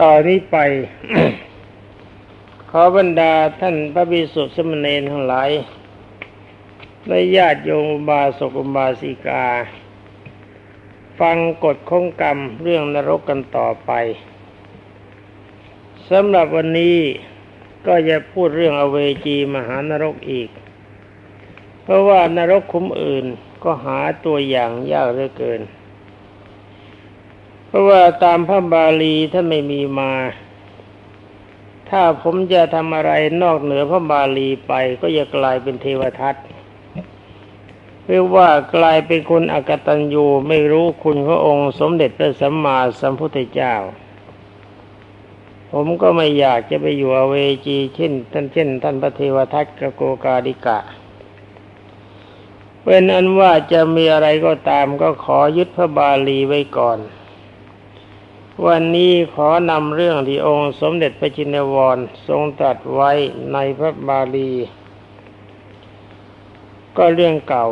ต่อนนี้ไป ขอบรรดาท่านพระบิสุสมณเณรทั้งหลายและญาติโยมบาสกอุบาสิกา ฟังกฎข้องกรรมเรื่องนรกกันต่อไปสำหรับวันนี้ก็จะพูดเรื่องอเวจีมหานรกอีก เพราะว่านรกคุ้มอื่นก็หาตัวอย่างยากเหลือเกิน ราะว่าตามพระบาลีท่านไม่มีมา ถ้าผมจะทำอะไรนอกเหนือพระบาลีไปก็จะกลายเป็นเทวทัตเรียกว่ากลายเป็นคนอกตัญญูไม่รู้คุณพระองค์สมเด็จพระสัมมาสัมพุทธเจ้า ผมก็ไม่อยากจะไปอยู่อเวจีเช่น ท่านเช่น ท่านพระเทวทัตกโกกาดิกะเป็นอันว่าจะมีอะไรก็ตามก็ขอยึดพระบาลีไว้ก่อน วันนี้ขอนำเรื่องที่องค์สมเด็จพระจินวรทรงตรัสไว้ในพระบาลี ก็เรื่องเก่า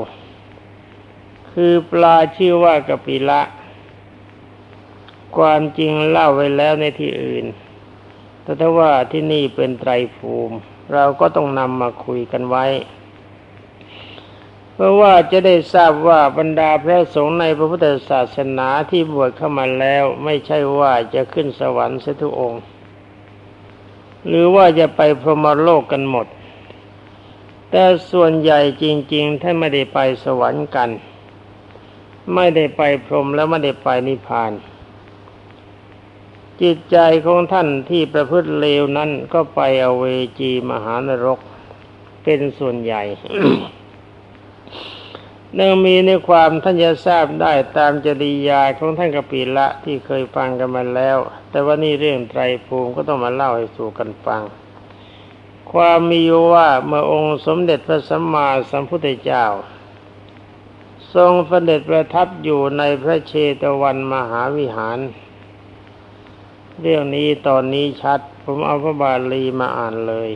คือปลาชื่อว่ากะปิละ ความจริงเล่าไว้แล้วในที่อื่น แต่ถ้าว่าที่นี่เป็นไตรภูมิ เราก็ต้องนำมาคุยกันไว้ เพราะว่าจะได้ทราบว่าบรรดาพระสงฆ์ในพระพุทธศาสนาที่บวชเข้ามาแล้ว ไม่ใช่ว่าจะขึ้นสวรรค์เสียทุกองค์ หรือว่าจะไปพรหมโลกกันหมด แต่ส่วนใหญ่จริงๆท่านไม่ได้ไปสวรรค์กัน ไม่ได้ไปพรหมแล้วไม่ได้ไปนิพพาน จิตใจของท่านที่ประพฤติเลวนั้นก็ไปอเวจีมหานรกเป็นส่วนใหญ่ เนื่องมีในความท่านจะทราบได้ตามจริยาของท่านกปิละที่เคยฟังกันมาแล้ว แต่ว่านี่เรื่องไตรภูมิก็ต้องมาเล่าให้สู่กันฟัง ความมีอยู่ว่าเมื่อองค์สมเด็จพระสัมมาสัมพุทธเจ้า ทรงเสด็จประทับอยู่ในพระเชตวันมหาวิหาร เรื่องนี้ตอนนี้ชัด ผมเอาพระบาลีมาอ่านเลย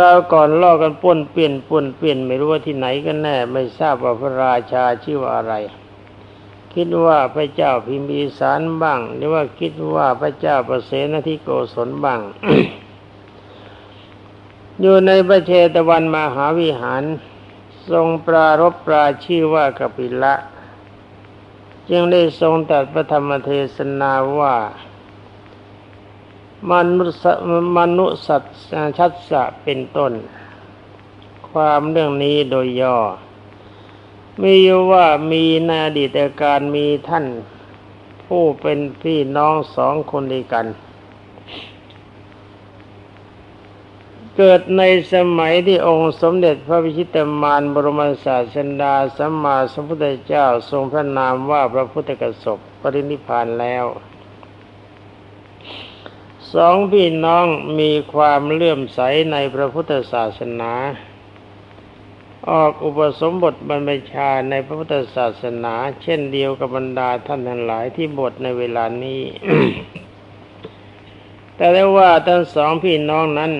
ราวก่อนล่อกันป้นเปลี่ยนป้นเปลี่ยนไม่รู้ว่าที่ไหนกันแน่ ไม่ทราบว่าพระราชาชื่อว่าอะไร คิดว่าพระเจ้าพิมพีสารบ้าง หรือว่าคิดว่าพระเจ้าประเสนทิโกศลบ้าง อยู่ในพระเชตวันมหาวิหาร ทรงปรารบปราชื่อว่ากปิละ จึงได้ทรงตรัสพระธรรมเทศนาว่า มนุษมนุสัตชัดสะเป็นต้น ความเรื่องนี้โดยย่อ มีว่ามีในอดีตการมีท่าน ผู้เป็นพี่น้องสองคนด้วยกัน เกิดในสมัยที่องค์สมเด็จพระพิชิตมารบรมศาสดาสัมมาสัมพุทธเจ้าทรงพระนามว่าพระพุทธกสบปรินิพานแล้ว สองพี่น้องมีความเลื่อมใสในพระพุทธศาสนา ออกอุปสมบทบรรพชาในพระพุทธศาสนา เช่นเดียวกับบรรดาท่านทั้งหลายที่บทในเวลานี้ แต่ได้ว่าทั้งสองพี่น้องนั้น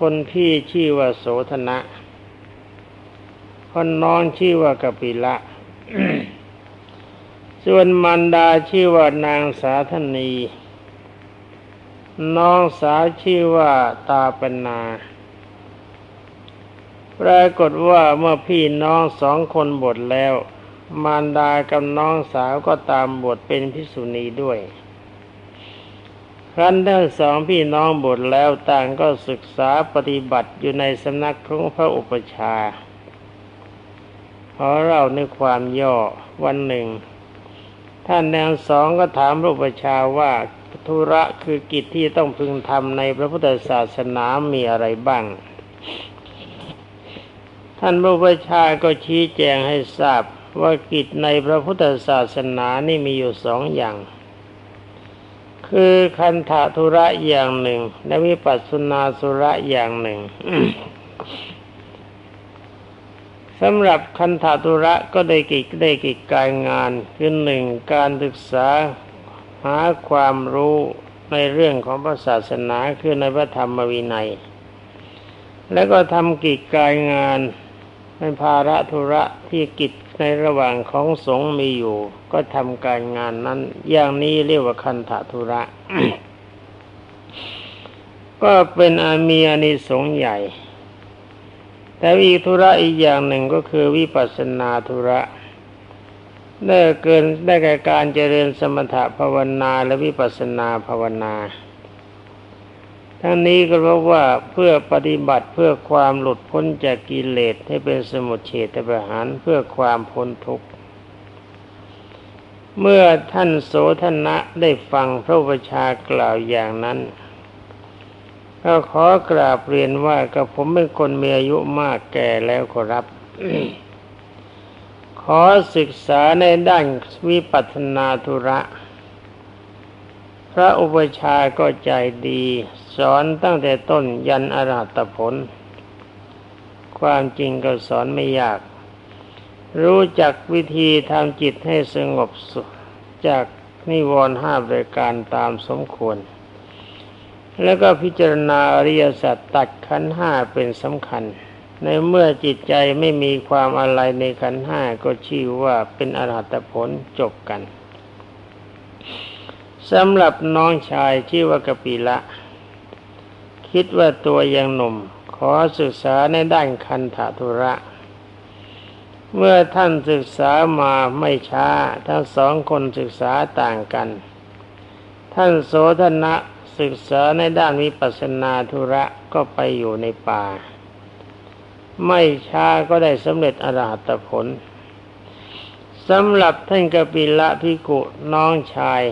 คนพี่ชื่อว่าโสธนะ คนน้องชื่อว่ากปิละ ส่วนมันดาชื่อว่านางสาธนี น้องสาวชื่อว่าตาปนาปรากฏว่าเมื่อพี่น้องสองคนบวชแล้ว มารดากับน้องสาวก็ตามบวชเป็นพิสุณีด้วย ครั้นทั้งสองพี่น้องบวชแล้วต่างก็ศึกษาปฏิบัติอยู่ในสำนักของพระอุปชาขอเล่าในความย่อวันหนึ่ง ท่านแนวสองก็ถามพระอุปชาว่า ธุระคือกิจที่ต้องพึงทำในพระพุทธศาสนามีอะไรบ้าง ท่านพระอุปชาก็ชี้แจงให้ทราบว่ากิจในพระพุทธศาสนานี่มีอยู่สองอย่าง คือคันธาธุระอย่างหนึ่ง และวิปัสสนาสุระอย่างหนึ่งสำหรับคันธาธุระก็ได้กิจได้กิจการงานคือหนึ่งการศึกษา หาความรู้ในเรื่องของพระศาสนาคือในพระธรรมวินัย แล้วก็ทำกิจการงานเป็นภาระธุระที่กิจในระหว่างของสงฆ์มีอยู่ ก็ทำการงานนั้น อย่างนี้เรียกว่าคันธทุระ ก็เป็นอามีอานิสงส์ใหญ่ แต่อีกธุระอีกอย่างหนึ่งก็คือวิปัสสนาธุระ ได้เกินได้แก่การเจริญสมถะภาวนาและวิปัสสนาภาวนา ทั้งนี้ก็เพราะว่าเพื่อปฏิบัติเพื่อความหลุดพ้นจากกิเลสให้เป็นสมุทเฉทประหารเพื่อความพ้นทุกข์เมื่อท่านโสธนะได้ฟังพระวชากล่าวอย่างนั้นก็ขอกราบเรียนว่ากับผมเป็นคนมีอายุมากแก่แล้วขอรับ อศึกษาในด้านวิปัสนาธุระ พระอุปชาก็ใจดี สอนตั้งแต่ต้นยันอรหัตผล ความจริงก็สอนไม่ยาก รู้จักวิธีทำจิตให้สงบสุขจากนิวรณ์ห้าบริการตามสมควร แล้วก็พิจารณาอริยสัจตัดขันห้าเป็นสำคัญ ในเมื่อจิตใจไม่มีความอะไรในขันห้าก็ชื่อว่าเป็นอรหัตผลจบกันสำหรับน้องชายชื่อว่ากปิละ คิดว่าตัวยังหนุ่ม ขอศึกษาในด้านคันธทุระ เมื่อท่านศึกษามาไม่ช้า ทั้งสองคนศึกษาต่างกัน ท่านโสธนะศึกษาในด้านวิปัสสนาธุระก็ไปอยู่ในป่า ไม่ช้าก็ได้สำเร็จอรหัตผลสำหรับท่านกปิละพิกุน้องชาย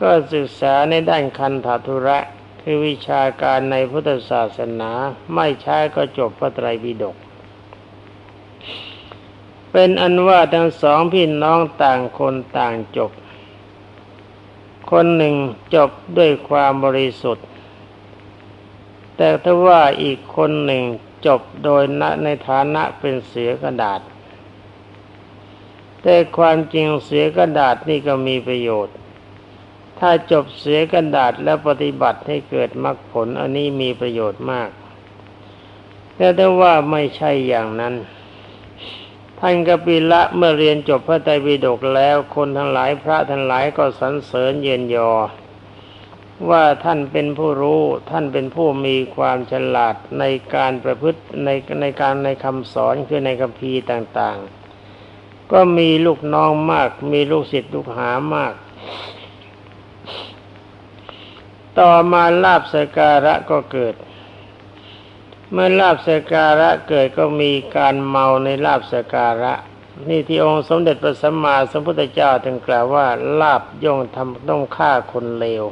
ก็ศึกษาในด้านคันธทุระ คือวิชาการในพุทธศาสนา ไม่ช้าก็จบพระไตรปิฎกเป็นอันว่าทั้งสองพี่น้องต่างคนต่างจบ คนหนึ่งจบด้วยความบริสุทธิ์ แต่ถ้าว่าอีกคนหนึ่ง จบโดยในฐานะเป็นเสือกระดาษ แต่ความจริงเสือกระดาษนี่ก็มีประโยชน์ ถ้าจบเสือกระดาษแล้วปฏิบัติให้เกิดมรรคผลอันนี้มีประโยชน์มาก แต่ถ้าว่าไม่ใช่อย่างนั้นท่านกปิละเมื่อเรียนจบพระไตรปิฎกแล้วคนทั้งหลายพระทั้งหลายก็สรรเสริญเย็นยอ ว่าท่านเป็นผู้รู้ท่านเป็นผู้มีความฉลาดในการประพฤติในในการในคำสอนคือในคัมภีต่างๆ ก็มีลูกน้องมาก มีลูกศิษย์ลูกหามาก ต่อมาลาบสการะก็เกิด เมื่อลาบสการะเกิดก็มีการเมาในลาบสการะนี่ที่องค์สมเด็จพระสัมมาสัมพุทธเจ้าถึงกล่าวว่าลาบย่งทำต้องฆ่าคนเลว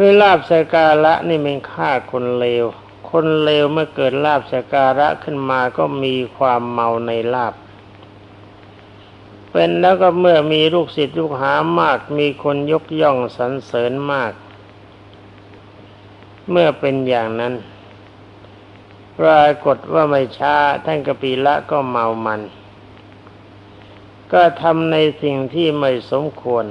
คือลาบสการะนี่เป็นฆ่าคนเลว คนเลวเมื่อเกิดลาบสการะขึ้นมาก็มีความเมาในลาบ เป็นแล้วก็เมื่อมีลูกศิษย์ลูกหามาก มีคนยกย่องสรรเสริญมาก เมื่อเป็นอย่างนั้นปรากฏว่าไม่ช้าท่านกปีละก็เมามัน ก็ทำในสิ่งที่ไม่สมควร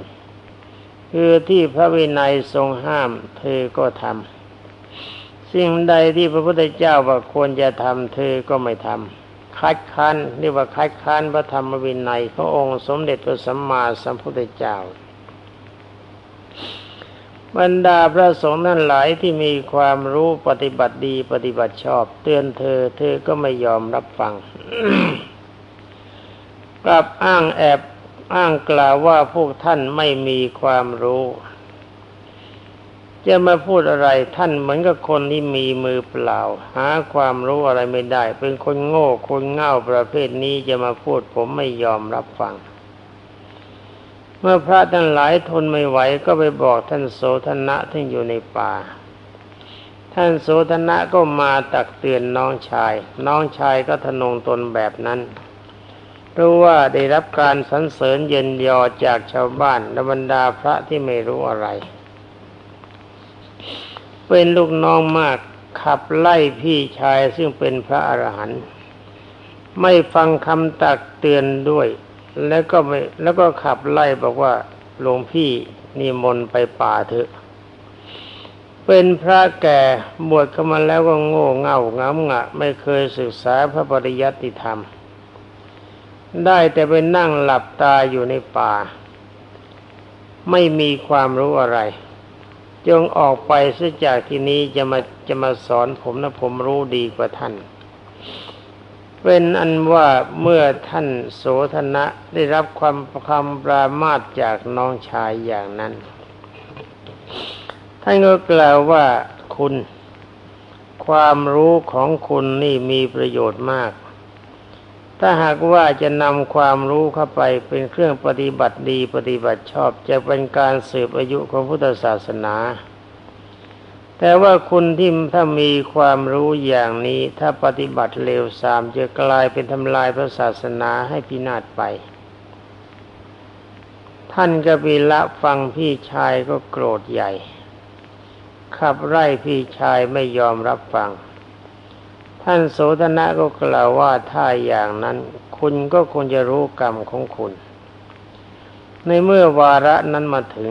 คือที่พระวินัยทรงห้าม เธอก็ทำสิ่งใดที่พระพุทธเจ้าว่าควรจะทำเธอก็ไม่ทำคัดค้านเรียกว่าคัดค้านพระธรรมวินัยพระองค์สมเด็จพระสัมมาสัมพุทธเจ้าบรรดาพระสงฆ์นั้นหลายที่มีความรู้ปฏิบัติดีปฏิบัติชอบ เตือนเธอ เธอก็ไม่ยอมรับฟัง กลับอ้างแอบ อ้างกล่าวว่าพวกท่านไม่มีความรู้ จะมาพูดอะไรท่านเหมือนกับคนที่มีมือเปล่า หาความรู้อะไรไม่ได้ เป็นคนโง่คนเง่าประเภทนี้จะมาพูดผมไม่ยอมรับฟัง เมื่อพระท่านหลายทนไม่ไหวก็ไปบอกท่านโสธนะที่อยู่ในป่าท่านโสธนะก็มาตักเตือนน้องชาย น้องชายก็ทนงตนแบบนั้น รู้ว่าได้รับการสรรเสริญเย็นยอจากชาวบ้านและบรรดาพระที่ไม่รู้อะไร เป็นลูกน้องมากขับไล่พี่ชายซึ่งเป็นพระอรหันต์ไม่ฟังคำตักเตือนด้วย แล้วก็ไม่แล้วก็ขับไล่บอกว่าหลวงพี่นิมนต์ไปป่าเถอะ เป็นพระแก่บวชเข้ามาแล้วก็โง่เง่าง้ำงะ ไม่เคยศึกษาพระปริยัติธรรม ได้แต่ไปนั่งหลับตาอยู่ในป่า ไม่มีความรู้อะไร จงออกไปซะจากที่นี้จะมาจะมาสอนผมนะผมรู้ดีกว่าท่าน เป็นอันว่าเมื่อท่านโสธนะได้รับความคำปรามาสจากน้องชายอย่างนั้น ท่านก็กล่าวว่าคุณ ความรู้ของคุณนี่มีประโยชน์มาก ถ้าหากว่าจะนำความรู้เข้าไปเป็นเครื่องปฏิบัติดีปฏิบัติชอบจะเป็นการสืบอายุของพุทธศาสนา แต่ว่าคุณที่ถ้ามีความรู้อย่างนี้ถ้าปฏิบัติเลวทรามจะกลายเป็นทำลายพระศาสนาให้พินาศไป ท่านกบิละฟังพี่ชายก็โกรธใหญ่ ขับไล่พี่ชายไม่ยอมรับฟัง ท่านโสธนะก็กล่าวว่าถ้าอย่างนั้น คุณก็ควรจะรู้กรรมของคุณ ในเมื่อวาระนั้นมาถึง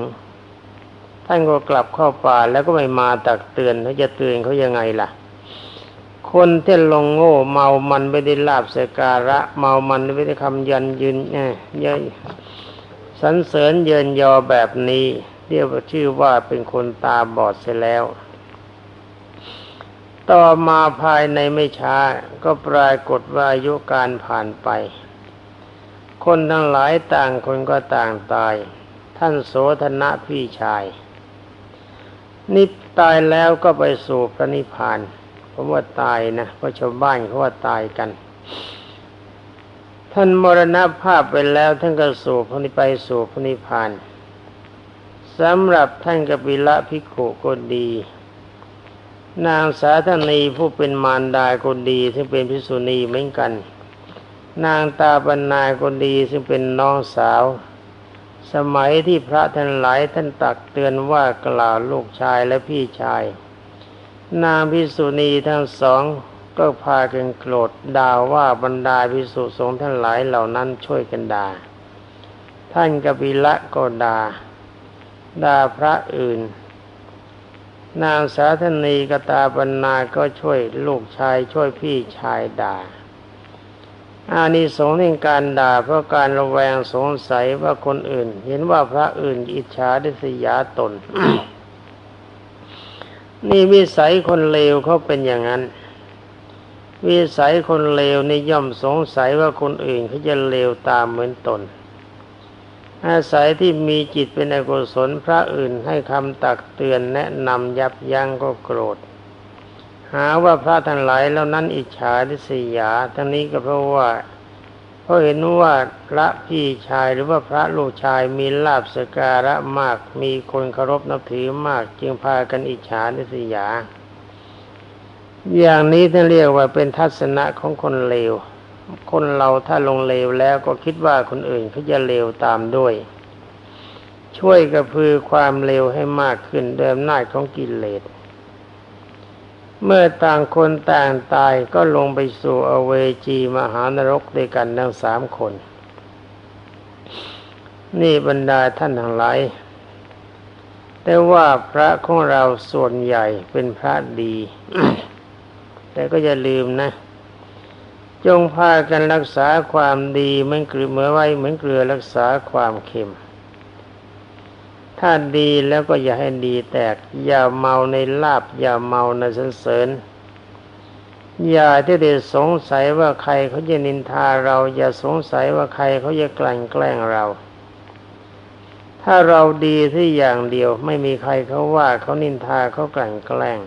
ท่านก็กลับเข้าป่าแล้วก็ไม่มาตักเตือนเขาจะเตือนเขายังไงล่ะ คนที่ลงโง่เมามันไม่ได้ลาบสการะ เมามันไม่ได้คำยันยืนเนี่ยยสันเสริญเยินยอแบบนี้ เรียกว่าชื่อว่าเป็นคนตาบอดเสียแล้ว ต่อมาภายในไม่ช้าก็ปรากฏว่าอายุการผ่านไป คนทั้งหลายต่างคนก็ต่างตาย ท่านโสธนะพี่ชาย นิพตายแล้วก็ไปสู่พระนิพพานผมว่าตายนะเพราะชาวบ้านเขาว่าตายกัน ท่านมรณภาพไปแล้วท่านก็สู่พระนิไปสู่พระนิพพานสำหรับท่านกบิละพิขุก็ดี นางสาธนีผู้เป็นมารดาคนดีซึ่งเป็นพิสุณีเหมือนกัน นางตาบรรณาคนดีซึ่งเป็นน้องสาว สมัยที่พระท่านหลายท่านตักเตือนว่ากล่าวลูกชายและพี่ชาย นางพิสุณีทั้งสองก็พากันโกรธด่าว่าบรรดาพิสุสงฆ์ทั้งหลายเหล่านั้นช่วยกันด่าท่านกบิละก็ด่าด่าพระอื่น นางสาธนีกตาบรรณาก็ช่วยลูกชายช่วยพี่ชายด่าอานิสงส์ในการด่าเพราะการระแวงสงสัยว่าคนอื่น เห็นว่าพระอื่นอิจฉาดิษยาตน นี่วิสัยคนเลวเขาเป็นอย่างนั้น วิสัยคนเลวนี่ย่อมสงสัยว่าคนอื่นเขาจะเลวตามเหมือนตน อาศัยที่มีจิตเป็นอกุศลพระอื่นให้คำตักเตือนแนะนำยับยั้งก็โกรธ หาว่าพระทั้งหลายแล้วนั้นอิจฉาทิษยา ทั้งนี้ก็เพราะว่าเพราะเห็นว่าพระพี่ชายหรือว่าพระลูกชายมีลาบสการะมาก มีคนเคารพนับถือมาก จึงพากันอิจฉาทิษยา อย่างนี้ท่านเรียกว่าเป็นทัศนะของคนเลว คนเราถ้าลงเลวแล้วก็คิดว่าคนอื่นเขาจะเลวตามด้วย ช่วยกระพือความเลวให้มากขึ้นด้วยอำนาของกิเลสเมื่อต่างคนต่างตายก็ลงไปสู่อเวจีมหานรกด้วยกันทั้งสามคน นี่บรรดาท่านทั้งหลายแต่ว่าพระของเราส่วนใหญ่เป็นพระดี แต่ก็อย่าลืมนะ จงพากันรักษาความดีเหมือนเกลือเมื่อไว้เหมือนเกลือรักษาความเค็ม ถ้าดีแล้วก็อย่าให้ดีแตก อย่าเมาในลาบ อย่าเมาในสันเสริญ อย่าที่จะสงสัยว่าใครเขาจะนินทาเรา อย่าสงสัยว่าใครเขาจะกลั่นแกล้งเรา ถ้าเราดีที่อย่างเดียวไม่มีใครเขาว่าเขานินทาเขากลั่นแกล้ง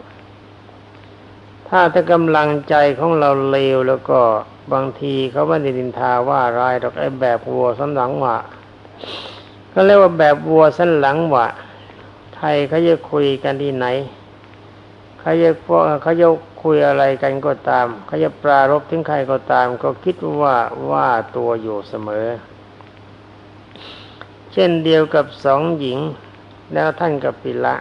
ถ้าถ้ากำลังใจของเราเลวแล้วก็บางทีเขาไม่ได้ดินทาว่าร้ายหรอกไอ้แบบวัวสันหลังวะก็เรียกว่าแบบวัวสันหลังวะใครเขาจะคุยกันที่ไหนเขาจะเขาจะคุยอะไรกันก็ตามเขาจะปรารบถึงใครก็ตาม ก็คิดว่าว่าตัวอยู่เสมอ เช่นเดียวกับสองหญิง แล้วท่านกับปิละ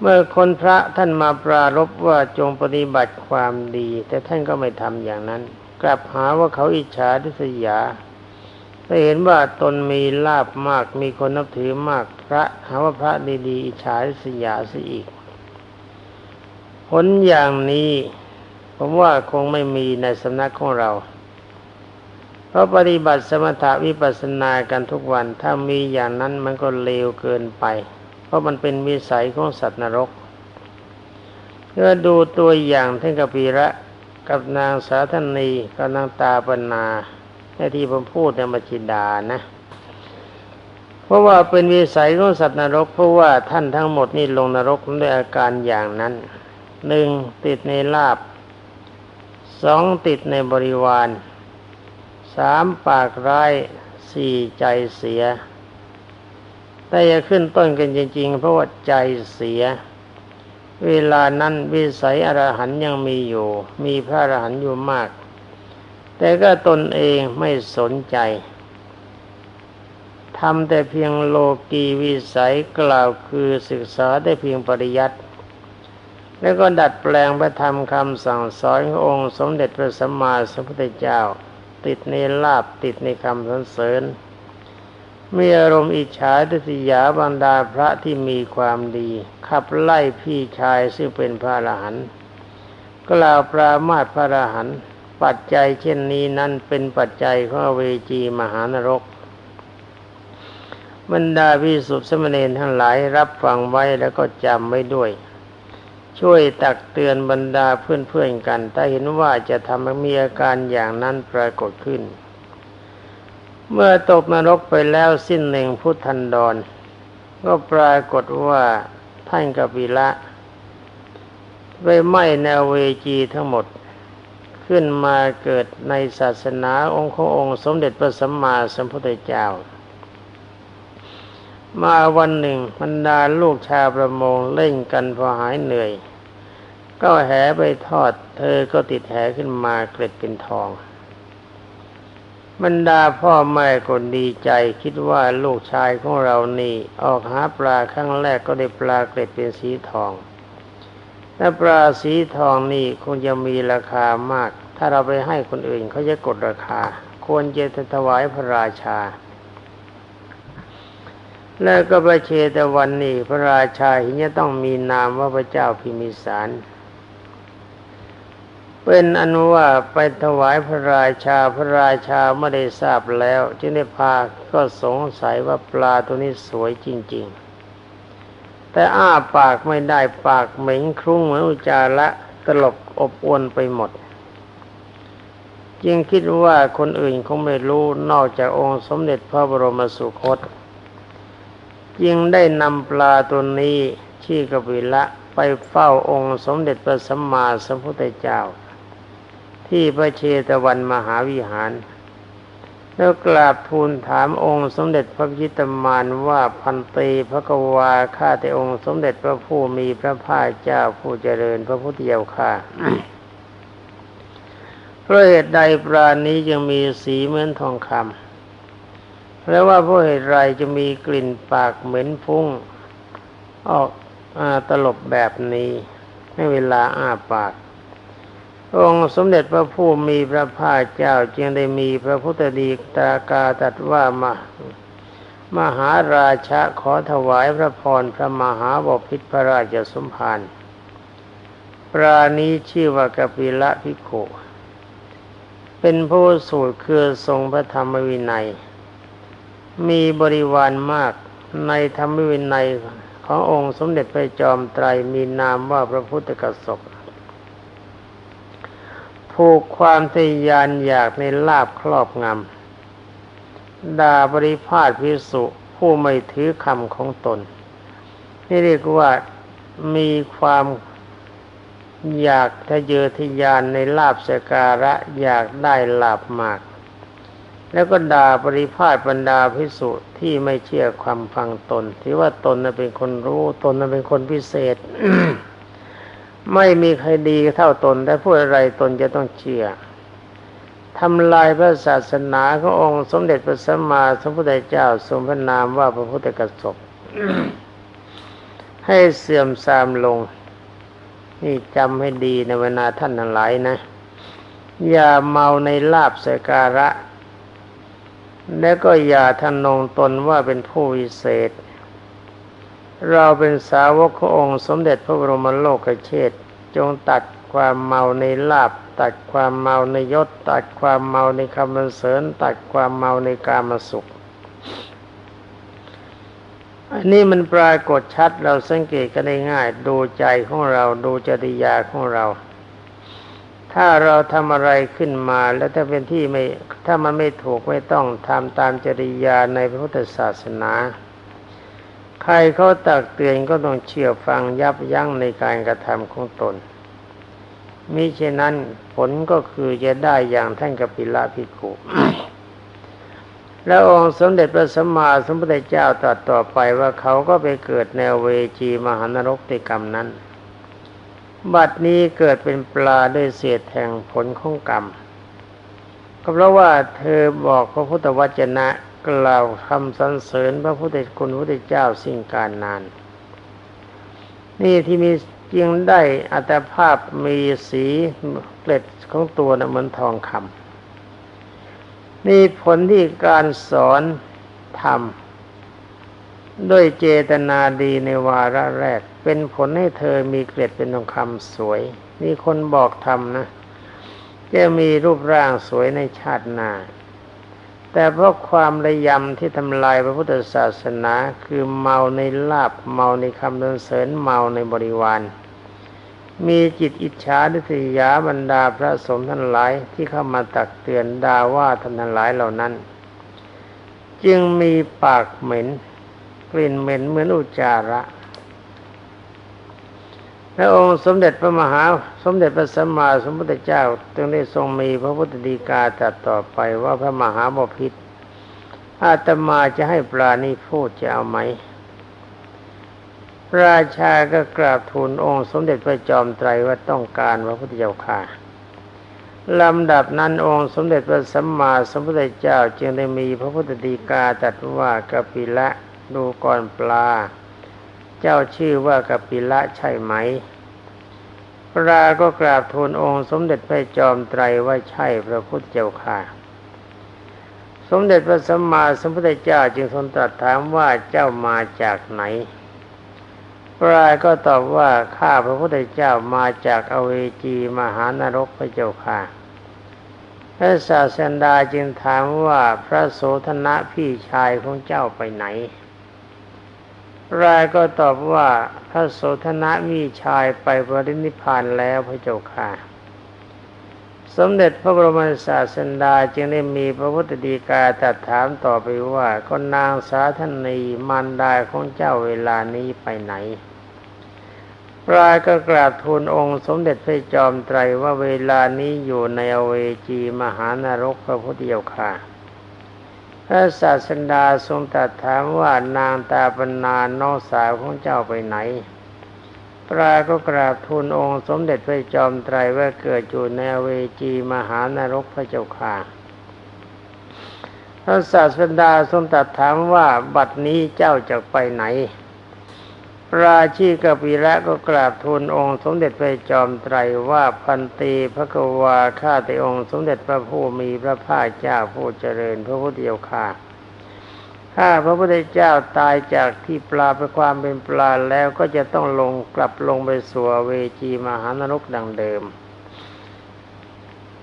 เมื่อคนพระท่านมาปรารบว่าจงปฏิบัติความดี แต่ท่านก็ไม่ทำอย่างนั้น กลับหาว่าเขาอิจฉาทิษยาไปเห็นว่าตนมีลาบมากมีคนนับถือมากพระหาว่าพระดีๆอิจฉาทิษยาซะอีก ผลอย่างนี้ผมว่าคงไม่มีในสำนักของเรา เพราะปฏิบัติสมถะวิปัสสนากันทุกวัน ถ้ามีอย่างนั้นมันก็เลวเกินไป เพราะมันเป็นวิสัยของสัตว์นรกเมื่อดูตัวอย่างท่านกปีระกับนางสาธนีกับนางตาปนาในที่ผมพูดในมัจินดานะ เพราะว่าเป็นวิสัยของสัตว์นรก เพราะว่าท่านทั้งหมดนี่ลงนรกด้วยอาการอย่างนั้นหนึ่งติดในลาบสองติดในบริวารสามปากร้ายสี่ใจเสีย แต่อย่าขึ้นต้นกันจริง ๆ เพราะว่าใจเสีย เวลานั้นวิสัยอรหันยังมีอยู่ มีพระอรหันอยู่มาก แต่ก็ตนเองไม่สนใจทำแต่เพียงโลกีวิสัยกล่าวคือศึกษาได้เพียงปริยัติแล้วก็ดัดแปลงพระธรรมคำสั่งสอนขององค์สมเด็จพระสัมมาสัมพุทธเจ้า ติดในลาบติดในคำสรรเสริญ มีอารมณ์อิจฉาทิษยาบรรดาพระที่มีความดี ขับไล่พี่ชายซึ่งเป็นพระอรหันต์กล่าวปรามาสพระอรหันต์ปัจจัยเช่นนี้นั้นเป็นปัจจัยของเวจีมหานรก บรรดาพิสุทธิสมณีทั้งหลายรับฟังไว้แล้วก็จำไว้ด้วย ช่วยตักเตือนบรรดาเพื่อนๆกัน ถ้าเห็นว่าจะทำให้มีอาการอย่างนั้นปรากฏขึ้น เมื่อตกนรกไปแล้วสิ้นหนึ่งพุทธันดร ก็ปรากฏว่าท่านกบิละไปไหม้แนวเวจีทั้งหมด ขึ้นมาเกิดในศาสนาองค์ขององค์ สมเด็จพระสัมมาสัมพุทธเจ้า มาวันหนึ่งบรรดาลูกชาวประมงเล่นกันพอหายเหนื่อย ก็แหไปทอด เธอก็ติดแหขึ้นมาเกล็ดเป็นทอง บรรดาพ่อแม่คนดีใจคิดว่าลูกชายของเรานี่ออกหาปลาครั้งแรกก็ได้ปลาเกล็ดเป็นสีทองและปลาสีทองนี่คงจะมีราคามาก ถ้าเราไปให้คนอื่นเขาจะกดราคา ควรจะถวายพระราชา แล้วก็พระเชตวันนี้พระราชาหินจะต้องมีนามว่าพระเจ้าพิมิสาร เป็นอนุว่าไปถวายพระราชาพระราชาไม่ได้ทราบแล้ว จึงได้พาก็สงสัยว่าปลาตัวนี้สวยจริง ๆ แต่อ้าปากไม่ได้ปากเหม็นคลุ้งเหมือนอุจาระตลบอบอวนไปหมด จึงคิดว่าคนอื่นคงไม่รู้นอกจากองค์สมเด็จพระบรมสุคตจึงได้นำปลาตัวนี้ชี่กบิละไปเฝ้าองค์สมเด็จพระสัมมาสัมพุทธเจ้า ที่พระเชตวันมหาวิหาร แล้วกราบทูลถามองค์สมเด็จพระพิตมานว่าพันตีพระกวาข้าแต่องค์สมเด็จพระผู้มีพระภาคเจ้าผู้เจริญพระพุทธเจ้าข้าเพราะเหตุใดปรานี้ยังมีสีเหมือนทองคำแล้วว่าเพราะเหตุไรจะมีกลิ่นปากเหม็นฟุ้งออกอตลบแบบนี้ในเวลาอ้าปาก องค์สมเด็จพระผู้มีพระภาคเจ้าจึงได้มีพระพุทธดีตากาตัดว่ามามหาราชะขอถวายพระพรพระมหาบพิตรพระราชสมภารปรานี้ชื่อว่ากปิละพิโขเป็นผู้สูตรคือทรงพระธรรมวินัย มีบริวารมากในธรรมวินัยขององค์สมเด็จพระจอมไตรมีนามว่าพระพุทธกสก ผูกความทยานอยากในลาบครอบงำด่าบริพาทพิสุผู้ไม่ถือคำของตน นี่เรียกว่ามีความอยากทะเยอทะยานในลาบสการะอยากได้ลาบมาก แล้วก็ด่าปริพาทบรรดาพิสุที่ไม่เชื่อความฟังตนที่ว่าตนนั้นเป็นคนรู้ตนนั้นเป็นคนพิเศษ ไม่มีใครดีเท่าตนแต่พูดอะไรตนจะต้องเชื่อทำลายพระศาสนาขององค์สมเด็จพระสัมมาสัมพุทธเจ้าทรงพระนามว่าพระพุทธกสบให้เสื่อมทรามลง นี่จำให้ดีในเวลาท่านทั้งหลายนะ อย่าเมาในลาบสการะ และก็อย่าทนงตนว่าเป็นผู้วิเศษ เราเป็นสาวกขององค์สมเด็จพระบรมโลกเชษจงตัดความเมาในลาบ ตัดความเมาในยศ ตัดความเมาในคำสรรเสริญ ตัดความเมาในกามสุข อันนี้มันปรากฏชัดเราสังเกตกันได้ง่าย ดูใจของเราดูจริยาของเรา ถ้าเราทำอะไรขึ้นมาแล้วถ้าเป็นที่ไม่ถ้ามันไม่ถูกไม่ต้องทำตามจริยาในพระพุทธศาสนา รเขาตักเตือนก็ต้องเชื่อฟังยับยั้งในการกระทำของตนมิเช่นนั้นผลก็คือจะได้อย่างท่านกปิละพิกุแล้วองค์สมเด็จพระสัมมาสัมพุทธเจ้าตรัสต่อไปว่าเขาก็ไปเกิดแนเวจีมหานรกในกรรมนั้น บัดนี้เกิดเป็นปลาด้วยเศษแห่งผลของกรรมก็เพราะว่าเธอบอกพระพุทธวจนะ กล่าวคำสรรเสริญพระพุทธคุณพระพุทธเจ้าสิ่งการนาน นี่ที่มีจึงได้อัตภาพมีสีเกล็ดของตัวนะเหมือนทองคำนี่ผลที่การสอนทำด้วยเจตนาดีในวาระแรก เป็นผลให้เธอมีเกล็ดเป็นทองคำสวย นี่คนบอกทำนะจะมีรูปร่างสวยในชาติหน้า แต่เพราะความระยำที่ทำลายพระพุทธศาสนาคือเมาในลาบเมาในคำเดินเสริญเมาในบริวาร มีจิตอิจฉาดิษยาบรรดาพระสงฆ์ท่านหลายที่เข้ามาตักเตือนด่าว่าท่านทั้งหลายเหล่านั้น จึงมีปากเหม็น กลิ่นเหม็นเหมือนอุจจาระ และองค์สมเด็จพระมหาสมเด็จพระสัมมาสัมพุทธเจ้าจึงได้ทรงมีพระพุทธดีกาตรัสต่อไปว่าพระมหาบพิษอาตมาจะให้ปลานี้พูดจะเอาไหม ราชาก็กราบทูลองค์สมเด็จพระจอมไตรว่าต้องการพระพุทธเจ้าค่ะลำดับนั้นองค์สมเด็จพระสัมมาสัมพุทธเจ้า จึงได้มีพระพุทธดีกาตรัสว่ากปิละดูก่อนปลา เจ้าชื่อว่ากปิละใช่ไหม พระก็กราบทูลองค์สมเด็จพระจอมไตรว่าใช่พระพุทธเจ้าค่ะสมเด็จพระสัมมาสัมพุทธเจ้าจึงทรงตรัสถามว่าเจ้ามาจากไหน พระก็ตอบว่าข้าพระพุทธเจ้ามาจากอเวจีมหานรกพระเจ้าค่ะ พระศาสดาจึงถามว่าพระโสธนะพี่ชายของเจ้าไปไหน รายก็ตอบว่าพระโสธนะมีชายไปบรินิพานแล้วพระเจ้าค่ะ สมเด็จพระบรมศาสดาจึงได้มีพระพุทธดีกาตรัสถามต่อไปว่าก็นางสาธนีมารดาของเจ้าเวลานี้ไปไหนรายก็กราบทูลองค์สมเด็จพระจอมไตรว่าเวลานี้อยู่ในอเวจีมหานรกพระพุทธเจ้าค่ะ พระศาสดาทรงตรัสถามว่านางตาปนาน้องสาวของเจ้าไปไหน ปราก็กราบทูลองค์สมเด็จพระจอมไตรว่าเกิดอยู่ในเวจีมหานรกพระเจ้าค่ะพระศาสดาทรงตรัสถามว่าบัดนี้เจ้าจะไปไหน ราชีกปิระก็กราบทูลองค์สมเด็จพระจอมไตรว่าพันตีพระกวาข้าแต่องค์สมเด็จพระผู้มีพระภาคเจ้าผู้เจริญพระพุทธเจ้าค่ะถ้าพระพุทธเจ้าตายจากที่ปลาไปความเป็นปลาแล้วก็จะต้องลงกลับลงไปสู่เวจีมหานรกดังเดิม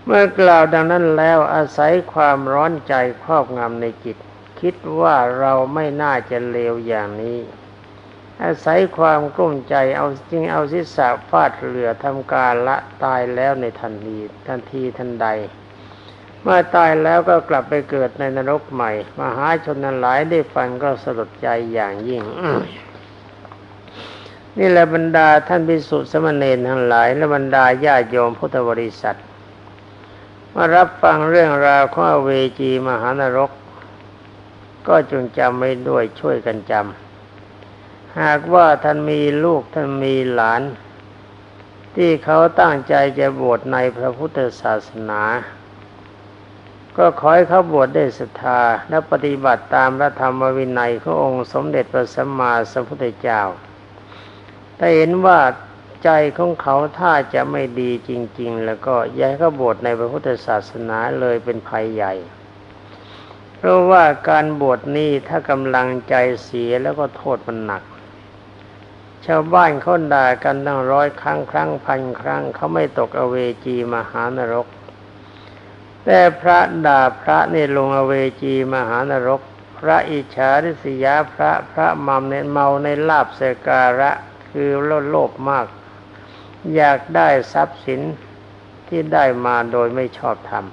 เมื่อกล่าวดังนั้นแล้วอาศัยความร้อนใจครอบงำในจิต คิดว่าเราไม่น่าจะเลวอย่างนี้ อาศัยความกลุ้มใจเอาจริงเอาศีรษะฟาดเรือทำการละตายแล้วในทันทีทันทีทันใด เมื่อตายแล้วก็กลับไปเกิดในนรกใหม่ มหาชนนั้นหลายได้ฟังก็สลดใจอย่างยิ่ง นี่แหละบรรดาท่านพิสุทธิสมณเณรทั้งหลาย และบรรดาญาโยมพุทธบริษัทมารับฟังเรื่องราวของอเวจีมหานรก ก็จงจำไว้ด้วยช่วยกันจำ หากว่าท่านมีลูกท่านมีหลาน ที่เขาตั้งใจจะบวชในพระพุทธศาสนา ก็ขอให้เขาบวชได้ศรัทธาและปฏิบัติตามพระธรรมวินัยขององค์สมเด็จพระสัมมาสัมพุทธเจ้าถ้าเห็นว่าใจของเขาถ้าจะไม่ดีจริง ๆ แล้วก็ย่าให้เขาบวชในพระพุทธศาสนาเลยเป็นภัยใหญ่ เพราะว่าการบวชนี้ถ้ากำลังใจเสียแล้วก็โทษมันหนัก ชาวบ้านเขาด่ากันตั้งร้อยครั้งครั้งพันครั้งเขาไม่ตกอเวจีมหานรก แต่พระด่าพระนี่ลงอเวจีมหานรก พระอิจฉาริษยาพระพระมัมเนเมาในลาบเสการะคือโลภมาก อยากได้ทรัพย์สินที่ได้มาโดยไม่ชอบธรรม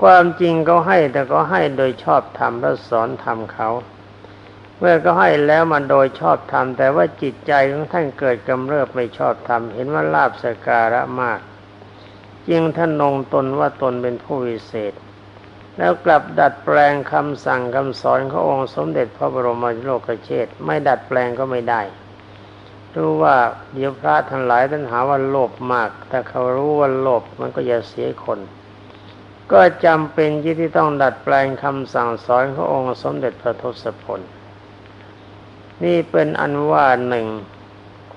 ความจริงเขาให้แต่ก็ให้โดยชอบธรรมแล้วสอนธรรมเขา เมื่อก็ให้แล้วมันโดยชอบธรรม แต่ว่าจิตใจของท่านเกิดกำเริบไม่ชอบธรรม เห็นว่าลาบสการะมากจึงท่านนงตนว่าตนเป็นผู้วิเศษ แล้วกลับดัดแปลงคำสั่งคำสอนขององค์สมเด็จพระบรมโลกเชษไม่ดัดแปลงก็ไม่ได้รู้ว่าเดี๋ยวพระทั้งหลายท่านหาว่าโลภมาก แต่เขารู้ว่าโลภมันก็จะเสียคน ก็จำเป็นที่ต้องดัดแปลงคำสั่งสอนขององค์สมเด็จพระทศพล นี่เป็นอันว่าหนึ่ง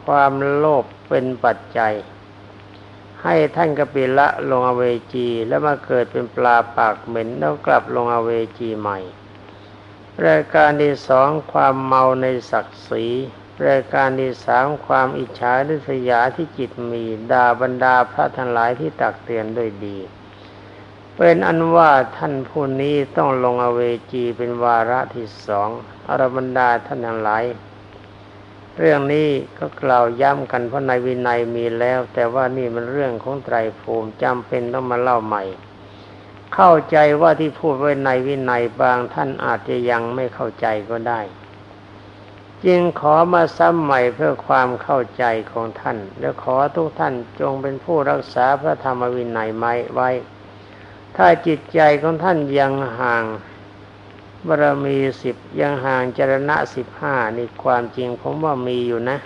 ความโลภเป็นปัจจัย ให้ท่านกปิละลงอเวจีแล้วมาเกิดเป็นปลาปากเหม็นแล้วกลับลงอเวจีใหม่รายการที่สองความเมาในศักดิ์ศรีรายการที่สามความอิจฉาริษยาที่จิตมีด่าบรรดาพระทั้งหลายที่ตักเตือนด้วยดี เป็นอันว่าท่านผู้นี้ต้องลงอเวจีเป็นวาระที่สอง อรบรรดาท่านทั้งหลาย เรื่องนี้ก็กล่าวย้ำกันเพราะในวินัยมีแล้ว แต่ว่านี่มันเรื่องของไตรภูมิจำเป็นต้องมาเล่าใหม่ เข้าใจว่าที่พูดไว้ในวินัยบางท่านอาจจะยังไม่เข้าใจก็ได้ จึงขอมาซ้ำใหม่เพื่อความเข้าใจของท่าน และขอทุกท่านจงเป็นผู้รักษาพระธรรมวินัยไม่ไว้ ถ้าจิตใจของท่านยังห่าง บารมีสิบยังห่างจรณะสิบห้านี่ความจริงผมว่ามีอยู่นะ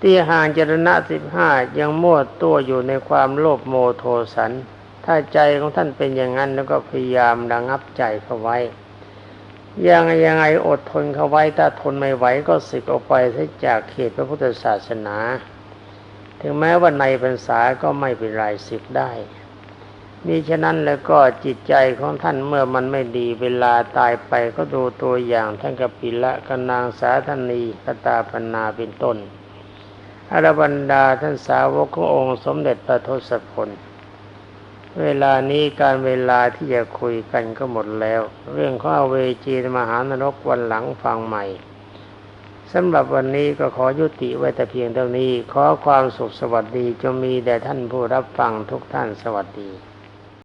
ที่ห่างจรณะสิบห้ายังมั่วตัวอยู่ในความโลภโมโทสัน ถ้าใจของท่านเป็นอย่างนั้นแล้วก็พยายามระงับใจเข้าไว้ ยังยังไงอดทนเขาไว้ถ้าทนไม่ไหวก็สึกออกไปจากเขตพระพุทธศาสนา ถึงแม้ว่าในพรรษาก็ไม่เป็นไรสึกได้ มิฉะนั้นแล้วก็จิตใจของท่านเมื่อมันไม่ดีเวลาตายไปก็ดูตัวอย่างท่านกปิละกนางสาธนีกตาปนาเป็นต้นอรบันดาท่านสาวกขององค์สมเด็จพระทศพล เวลานี้การเวลาที่จะคุยกันก็หมดแล้ว เรื่องข้อเวจีมหานรกวันหลังฟังใหม่สำหรับวันนี้ก็ขอยุติไว้แต่เพียงเท่านี้ ขอความสุขสวัสดีจงมีแด่ท่านผู้รับฟังทุกท่านสวัสดี